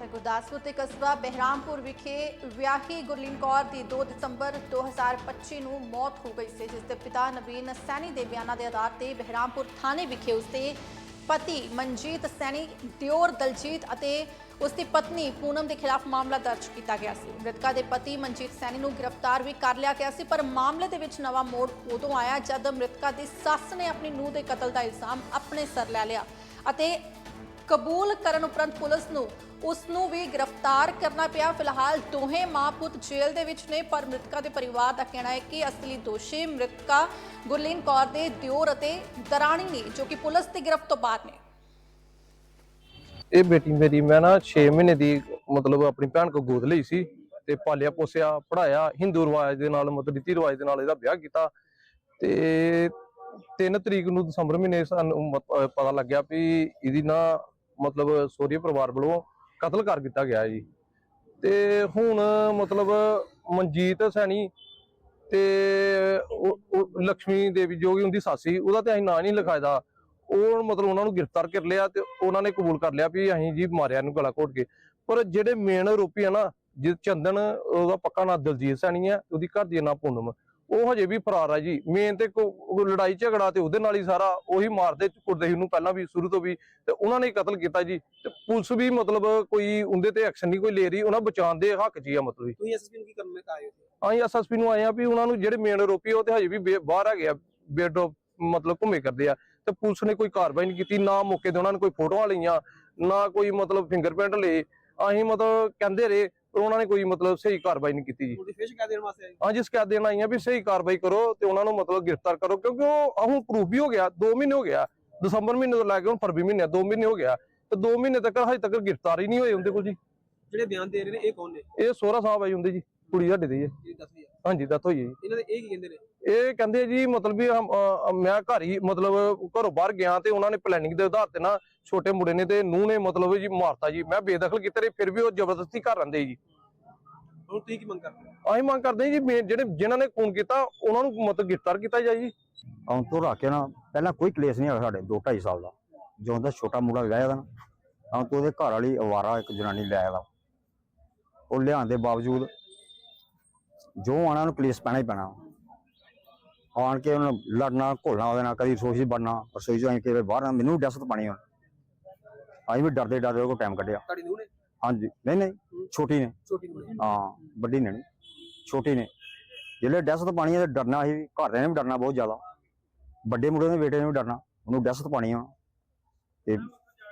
ਤਾਂ ਗੁਰਦਾਸਪੁਰ ਤੇ ਕਸਬਾ ਬਹਿਰਾਮਪੁਰ ਵਿਖੇ ਵਿਆਹੀ ਗੁਰਲੀਨ ਕੌਰ ਦੀ 2 ਦਸੰਬਰ 2025 ਨੂੰ ਮੌਤ ਹੋ ਗਈ ਸੀ ਜਿਸ ਦੇ ਪਿਤਾ ਨਵੀਨ ਸੈਣੀ ਦੇ ਬਿਆਨਾਂ ਦੇ ਆਧਾਰ ਤੇ ਬਹਿਰਾਮਪੁਰ ਥਾਣੇ ਵਿਖੇ ਉਸਦੇ ਪਤੀ ਮਨਜੀਤ ਸੈਣੀ, ਦਿਓਰ ਦਲਜੀਤ ਅਤੇ ਉਸ ਦੀ ਪਤਨੀ ਪੂਨਮ ਦੇ ਖਿਲਾਫ ਮਾਮਲਾ ਦਰਜ ਕੀਤਾ ਗਿਆ ਸੀ। ਮ੍ਰਿਤਕਾ ਦੇ ਪਤੀ ਮਨਜੀਤ ਸੈਣੀ ਨੂੰ ਗ੍ਰਿਫਤਾਰ ਵੀ ਕਰ ਲਿਆ ਗਿਆ ਸੀ, ਪਰ ਮਾਮਲੇ ਦੇ ਵਿੱਚ ਨਵਾਂ ਮੋੜ ਉਦੋਂ ਆਇਆ ਜਦ ਮ੍ਰਿਤਕਾ ਦੀ ਸੱਸ ਨੇ ਆਪਣੀ ਨੂੰਹ ਦੇ ਕਤਲ ਦਾ ਇਲਜ਼ਾਮ ਆਪਣੇ ਸਿਰ ਲੈ ਲਿਆ ਅਤੇ ਕਬੂਲ ਕਰਨ ਉਪਰੰਤ ਪੁਲਿਸ ਨੂੰ ਉਸ ਨੂੰ ਵੀ ਗ੍ਰਿਫਤਾਰ ਕਰਨਾ ਪਿਆ। ਫਿਲਹਾਲ ਦੋਹੇ ਮਾਂ ਜੇਲ੍ਹ ਦੇ ਵਿੱਚ ਨੇ, ਪਰ ਮ੍ਰਿਤਕਾ ਦੇ ਪਰਿਵਾਰ ਦਾ ਕਹਿਣਾ ਹੈ ਕਿ ਅਸਲੀ ਦੋਸ਼ੀ ਮ੍ਰਿਤਕਾ ਗੁਰਲੀਨ ਕੌਰ ਦੇ ਦਿਓਰ ਅਤੇ ਦਰਾਣੀ ਨੇ, ਜੋ ਕਿ ਪੁਲਿਸ ਦੀ ਗ੍ਰਿਫਤ ਤੋਂ ਬਾਹਰ ਨੇ। ਇਹ ਬੇਟੀ ਮੇਰੀ, ਮੈਂ ਨਾ 6 ਮਹੀਨੇ ਦੀ ਮਤਲਬ ਆਪਣੀ ਭੈਣ ਕੋ ਗੋਦ ਲਈ ਸੀ ਤੇ ਪਾਲਿਆ ਪੋਸਿਆ ਪੜਾਇਆ ਹਿੰਦੂ ਰਿਵਾਜ ਦੇ ਨਾਲ, ਮਤਲਬ ਰੀਤੀ ਰਿਵਾਜ ਦੇ ਨਾਲ ਇਹਦਾ ਵਿਆਹ ਕੀਤਾ ਤੇ 3 ਤਰੀਕ ਨੂੰ ਦਸੰਬਰ ਮਹੀਨੇ ਸਾਨੂੰ ਪਤਾ ਲੱਗਿਆ ਵੀ ਇਹਦੀ ਨਾ ਮਤਲਬ ਸੋਰੀ ਪਰਿਵਾਰ ਵੱਲੋਂ ਕਤਲ ਕਰ ਦਿੱਤਾ ਗਿਆ ਜੀ। ਤੇ ਹੁਣ ਮਤਲਬ ਮਨਜੀਤ ਸੈਣੀ ਤੇ ਉਹ- ਲక్ష్ਮੀ ਦੇਵੀ ਜੋ ਕਿ ਉਹਦੀ ਸਾਸੀ ਉਹਦਾ ਤੇ ਅਸੀਂ ਨਾਂ ਨਹੀਂ ਲਿਖਾਇਦਾ। ਉਹ ਮਤਲਬ ਉਹਨਾਂ ਨੂੰ ਗ੍ਰਿਫਤਾਰ ਕਰ ਲਿਆ ਤੇ ਉਹਨਾਂ ਨੇ ਕਬੂਲ ਕਰ ਲਿਆ ਵੀ ਅਸੀਂ ਜੀ ਮਾਰਿਆ ਨੂੰ ਗਲਾ ਘੋਟ ਕੇ। ਪਰ ਜਿਹੜੇ ਮੇਨ ਆਰੋਪੀ ਆ ਨਾ, ਜਿਸ ਚੰਦਨ, ਉਹਦਾ ਪੱਕਾ ਨਾਂ ਦਲਜੀਤ ਸੈਣੀ ਆ, ਉਹਦੀ ਘਰ ਦੀ ਨਾਂ ਪੂਨਮ। ਉਹ ਹਜੇ ਵੀ ਫਰਾਰ ਆ ਜੀ। ਮੇਨ ਤੇ ਲੜਾਈ ਝਗੜਾ ਤੇ ਉਹਦੇ ਨਾਲ ਹੀ ਸਾਰਾ ਉਹੀ ਮਾਰਦੇ ਕੁੱਟਦੇ ਸੀ ਉਹਨੂੰ ਪਹਿਲਾਂ ਵੀ ਸ਼ੁਰੂ ਤੋਂ ਵੀ। ਤੇ ਉਹਨਾਂ ਨੇ ਕਤਲ ਕੀਤਾ ਜੀ। ਤੇ ਪੁਲਿਸ ਵੀ ਮਤਲਬ ਕੋਈ ਉਹਦੇ ਤੇ ਐਕਸ਼ਨ ਨਹੀਂ ਕੋਈ ਲੈ ਰਹੀ ਉਹਨਾਂ ਬਚਾਉਣ ਦੇ ਹੱਕ 'ਚ ਹੀ ਆ ਮਤਲਬ ਤੁਸੀਂ ਐਸਐਸਪੀ ਨੂੰ ਕੀ ਕਰਨ ਮੈਂ ਆਏ ਹੋ? ਅਸੀਂ ਐਸਐਸਪੀ ਨੂੰ ਆਏ ਆ ਵੀ ਉਹਨਾਂ ਨੂੰ ਜਿਹੜੇ ਮੇਨ ਆਰੋਪੀ ਉਹ ਤੇ ਹਜੇ ਵੀ ਬਾਹਰ ਆ ਬੇਡ ਮਤਲਬ ਘੁੰਮੇ ਕਰਦੇ ਆ। ਤੇ ਪੁਲਿਸ ਨੇ ਕੋਈ ਕਾਰਵਾਈ ਨਹੀਂ ਕੀਤੀ ਨਾ ਮੌਕੇ ਤੇ ਉਹਨਾਂ ਨੇ ਕੋਈ ਫੋਟੋਆਂ ਲਈਆਂ ਨਾ ਕੋਈ ਮਤਲਬ ਫਿੰਗਰਪ੍ਰਿੰਟ ਲਏ। ਅਸੀਂ ਮਤਲਬ ਕਹਿੰਦੇ ਰਹੇ ਪਰ ਉਹਨਾਂ ਨੇ ਕੋਈ ਮਤਲਬ ਸਹੀ ਕਾਰਵਾਈ ਨਹੀਂ ਕੀਤੀ ਜੀ। ਤੁਹਾਡੀ ਫੇਰ ਸ਼ਿਕਾਇਤ ਦੇਣ ਵਾਸਤੇ ਹਾਂਜੀ ਸ਼ਿਕਾਇਤ ਦੇਣ ਆਈਆਂ ਵੀ ਸਹੀ ਕਾਰਵਾਈ ਕਰੋ ਤੇ ਉਹਨਾਂ ਨੂੰ ਮਤਲਬ ਗ੍ਰਿਫਤਾਰ ਕਰੋ ਕਿਉਂਕਿ ਉਹ ਹੁਣ ਪ੍ਰੂਫ ਵੀ ਹੋ ਗਿਆ 2 ਮਹੀਨੇ ਹੋ ਗਿਆ। ਦਸੰਬਰ ਮਹੀਨੇ ਤੋਂ ਲੈ ਕੇ ਹੁਣ ਫਰਵਰੀ ਮਹੀਨੇ 2 ਮਹੀਨੇ ਹੋ ਗਿਆ। ਤੇ 2 ਮਹੀਨੇ ਤੱਕ ਹਜੇ ਤੱਕ ਗ੍ਰਿਫਤਾਰ ਹੀ ਨਹੀਂ ਹੋਏ ਉਹਦੇ ਕੋਲ ਜੀ। ਜਿਹੜੇ ਬਿਆਨ ਦੇ ਰਹੇ ਨੇ ਇਹ ਕੌਣ ਨੇ? ਇਹ ਸੋਹਰਾ ਸਾਹਿਬ ਆਈ ਹੁੰਦੇ ਜੀ। ਕੁੜੀ ਸਾਡੇ ਦੀ ਹੈ ਦੱਸ ਹਾਂਜੀ ਦੱਤ ਹੋਈ ਹੈ ਜੀ। ਇਹਨਾਂ ਦੇ ਇਹ ਕੀ ਕਹਿੰਦੇ ਨੇ? ਇਹ ਕਹਿੰਦੇ ਜੀ ਮਤਲਬ ਵੀ ਹਮ- ਅਹ ਮੈਂ ਘਰ ਹੀ ਮਤਲਬ ਘਰੋਂ ਬਾਹਰ ਗਿਆ ਤੇ ਉਹਨਾਂ ਨੇ ਪਲੈਨਿੰਗ ਦੇ ਆਧਾਰ ਤੇ ਨਾ ਛੋਟੇ ਮੁੰਡੇ ਨੇ ਤੇ ਨੂੰਹ ਨੇ ਮਤਲਬ ਜੀ ਮਾਰਤਾ ਜੀ। ਮੈਂ ਬੇਦਖਲ ਕੀਤੇ ਰਹੇ ਫਿਰ ਵੀ ਉਹ ਜ਼ਬਰਦਸਤੀ ਘਰ ਰਹਿੰਦੇ ਜੀ। ਹੁਣ ਤੁਸੀਂ ਕੀ ਮੰਗ ਕਰਦੇ ਹੋ? ਅਸੀਂ ਮੰਗ ਕਰਦੇ ਹਾਂ ਜੀ ਮੇ- ਜਿਹੜੇ ਜਿਨ੍ਹਾਂ ਨੇ ਖੂਨ ਕੀਤਾ ਉਹਨਾਂ ਨੂੰ ਮਤਲਬ ਗ੍ਰਿਫਤਾਰ ਕੀਤਾ ਜਾਏ ਜੀ। ਆਉਂ ਤੋਂ ਰੱਖ ਕੇ ਨਾ ਪਹਿਲਾਂ ਕੋਈ ਕਲੇਸ਼ ਨਹੀਂ ਹੋਇਆ ਸਾਡੇ 2 2.5 ਸਾਲ ਦਾ। ਜਦੋਂ ਦਾ ਛੋਟਾ ਮੁੰਡਾ ਵਿਆਹਿਆ ਦਾ ਨਾ ਆਉਂ ਤੋਂ ਉਹਦੇ ਘਰ ਵਾਲੀ ਅਵਾਰਾ ਇੱਕ ਜਨਾਨੀ ਲੈ ਆਇਆ ਦਾ ਉਹ ਲਿਆਉਣ ਦੇ ਬਾਵਜੂਦ ਜੋ ਆਣਾ ਨੂੰ ਕਲੇਸ਼ ਪੈਣਾ ਹੀ ਪੈਣਾ ਆਣ ਕੇ ਉਹਨੂੰ ਲੜਨਾ ਘੋਲਣਾ ਉਹਦੇ ਨਾਲ ਕਦੀ 'ਚ ਵੜਨਾ ਰਸੋਈ 'ਚੋਂ ਆਈ ਕੇ ਬਾਹਰ ਮੈਨੂੰ ਦਹਿਸ਼ਤ ਪਾਣੀ ਹੁਣ ਅਸੀਂ ਵੀ ਡਰਦੇ ਡਰਦੇ ਉਹ ਟਾਈਮ ਕੱਢਿਆ। ਤੁਹਾਡੀ ਨੂੰਹ ਨੇ? ਹਾਂਜੀ। ਨਹੀਂ ਨਹੀਂ ਛੋਟੀ ਨੇ। ਛੋਟੀ ਨੂੰਹ ਨੇ। ਹਾਂ ਵੱਡੀ ਨੇ ਨੀ, ਛੋਟੀ ਨੇ। ਜਿਹੜੇ ਦਹਿਸ਼ਤ ਪਾਣੀ ਹੈ ਤੇ ਡਰਨਾ ਸੀ ਘਰਦਿਆਂ ਨੇ ਵੀ ਡਰਨਾ ਬਹੁਤ ਜ਼ਿਆਦਾ। ਵੱਡੇ ਮੁੰਡੇ ਦੇ ਬੇਟੇ ਨੇ ਵੀ ਡਰਨਾ ਉਹਨੂੰ ਦਹਿਸ਼ਤ ਪਾਣੀ ਆ। ਤੇ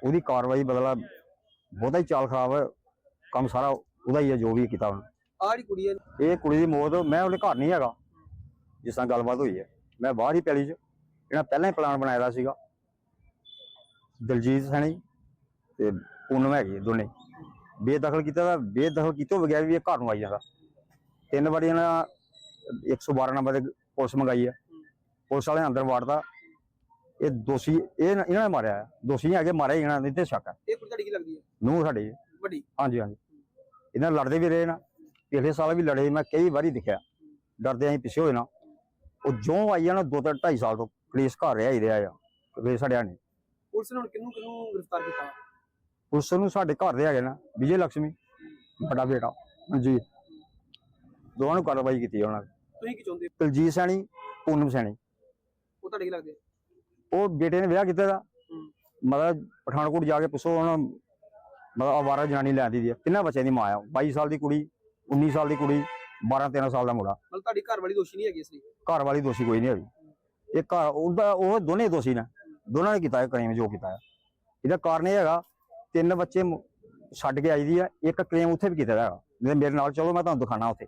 ਉਹਦੀ ਕਾਰਵਾਈ ਬਦਲਾ ਬਹੁਤਾ ਹੀ ਚਾਲ ਖਰਾਬ ਹੈ ਕੰਮ ਸਾਰਾ ਉਹਦਾ ਹੀ ਹੈ ਜੋ ਵੀ ਕੀਤਾ ਉਹਨੇ। ਕੁੜੀ ਹੈ ਇਹ ਕੁੜੀ ਦੀ ਮੌਤ ਮੈਂ ਉਹਦੇ ਘਰ ਨਹੀਂ ਹੈਗਾ। ਜਿਸ ਤਰ੍ਹਾਂ ਗੱਲਬਾਤ ਹੋਈ ਹੈ। ਮੈਂ ਬਾਹਰ ਹੀ ਪੈਲੀ 'ਚ ਇਹਨਾਂ ਪਹਿਲਾਂ ਹੀ ਪਲਾਨ ਬਣਾਇਆ ਦਾ ਸੀਗਾ। ਦਲਜੀਤ ਸੈਣੀ ਤੇ ਪੂਨਮ ਹੈਗੀ ਦੋਨੇ। ਬੇਦਖਲ ਕੀਤਾ ਦਾ ਬੇਦਖਲ ਕੀਤੋਂ ਬਗੈਰ ਵੀ ਇਹ ਘਰ ਨੂੰ ਆਈ ਜਾਂਦਾ। ਤਿੰਨ ਵਾਰੀ ਇਹਨਾਂ 112 ਨੰਬਰ ਤੇ ਪੁਲਿਸ ਮੰਗਾਈ ਹੈ ਪੁਲਿਸ ਵਾਲੇ ਅੰਦਰ ਵਾੜਦਾ ਇਹ ਦੋਸ਼ੀ ਇਹ ਇਹਨਾਂ ਨੇ ਮਾਰਿਆ। ਦੋਸ਼ੀ ਹੈਗੇ ਮਾਰਿਆ ਹੀ ਇਹਨਾਂ ਨੇ ਤੇ ਸ਼ੱਕ ਹੈ ਇਹ ਕੁੜੀ ਤੁਹਾਡੀ ਕੀ ਲੱਗਦੀ ਹੈ? ਨੂੰ ਸਾਡੇ। ਵੱਡੀ। ਹਾਂਜੀ ਹਾਂਜੀ। ਇਹਨਾਂ ਲੜਦੇ ਵੀ ਰਹੇ ਨਾ। ਪਿਛਲੇ ਸਾਲ ਵੀ ਲੜੇ ਮੈਂ ਕਈ ਵਾਰੀ ਦਿਖਿਆ। ਡਰਦੇ ਅਸੀਂ ਪਿੱਛੇ ਹੋਏ ਨਾ। ਉਹ ਜੋ ਆਈ ਆ ਨਾ ਦੋ ਤਿੰਨ ਢਾਈ ਸਾਲ ਤੋਂ ਪੁਲਿਸ ਘਰ ਰਿਹਾ ਹੀ ਰਿਹਾ ਆ ਵੇ ਸੜਿਆ ਨਹੀਂ ਪੁਲਿਸ ਨੇ ਹੁਣ ਕਿਹਨੂੰ ਕਿਹਨੂੰ ਗ੍ਰਿਫਤਾਰ ਕੀਤਾ? ਪੁਲਿਸ ਨੂੰ ਸਾਡੇ ਘਰ ਦੇ ਹੈਗੇ ਨਾ ਵਿਜੇ ਲక్ష్ਮੀ ਵੱਡਾ ਬੇਟਾ। ਜੀ ਦੋਵਾਂ ਨੂੰ ਕਾਰਵਾਈ ਕੀਤੀ ਉਹਨਾਂ ਨੇ। ਤੁਸੀਂ ਕੀ ਚਾਹੁੰਦੇ ਹੋ? ਦਲਜੀਤ ਸੈਣੀ ਪੂਨਮ ਸੈਣੀ। ਉਹ ਤੁਹਾਡੇ ਕੀ ਲੱਗਦੇ? ਉਹ ਬੇਟੇ ਨੇ ਵਿਆਹ ਕੀਤਾ ਦਾ ਹੂੰ। ਮਤਲਬ ਪਠਾਨਕੋਟ ਜਾ ਕੇ ਪੁੱਛੋ ਉਹਨਾਂ। ਮਤਲਬ ਆਵਾਰਾ ਜਨਾਨੀ ਲੈਂਦੀ ਦੀ ਆ। ਤਿੰਨਾਂ ਬੱਚਿਆਂ ਦੀ ਮਾਂ ਆ। 22 ਸਾਲ ਦੀ ਕੁੜੀ 19 ਸਾਲ ਦੀ ਕੁੜੀ 12 13 ਸਾਲ ਦਾ ਮੁੰਡਾ। ਮਤਲਬ ਤੁਹਾਡੀ ਘਰ ਵਾਲੀ ਦੋਸ਼ੀ ਨਹੀਂ ਹੈਗੀ ਇਸ ਲਈ? ਘਰ ਵਾਲੀ ਦੋਸ਼ੀ ਕੋਈ ਨਹੀਂ ਹੈਗੀ। ਇਹ ਘਰ ਉਹਦਾ ਉਹ ਦੋਨੇ ਦੋਸ਼ੀ ਨੇ। ਦੋਨਾਂ ਨੇ ਕੀਤਾ ਇਹ ਕ੍ਰਾਈਮ ਜੋ ਕੀਤਾ ਹੈ। ਇਹਦਾ ਕਾਰਨ ਇਹ ਹੈਗਾ ਤਿੰਨ ਬੱਚੇ ਛੱਡ ਕੇ ਆਈ ਦੀ ਆ ਇੱਕ ਕ੍ਰਾਈਮ ਉੱਥੇ ਵੀ ਕੀਤਾ ਹੈਗਾ। ਮੇਰੇ ਨਾਲ ਚਲੋ ਮੈਂ ਤੁਹਾਨੂੰ ਦਿਖਾਣਾ ਉੱਥੇ।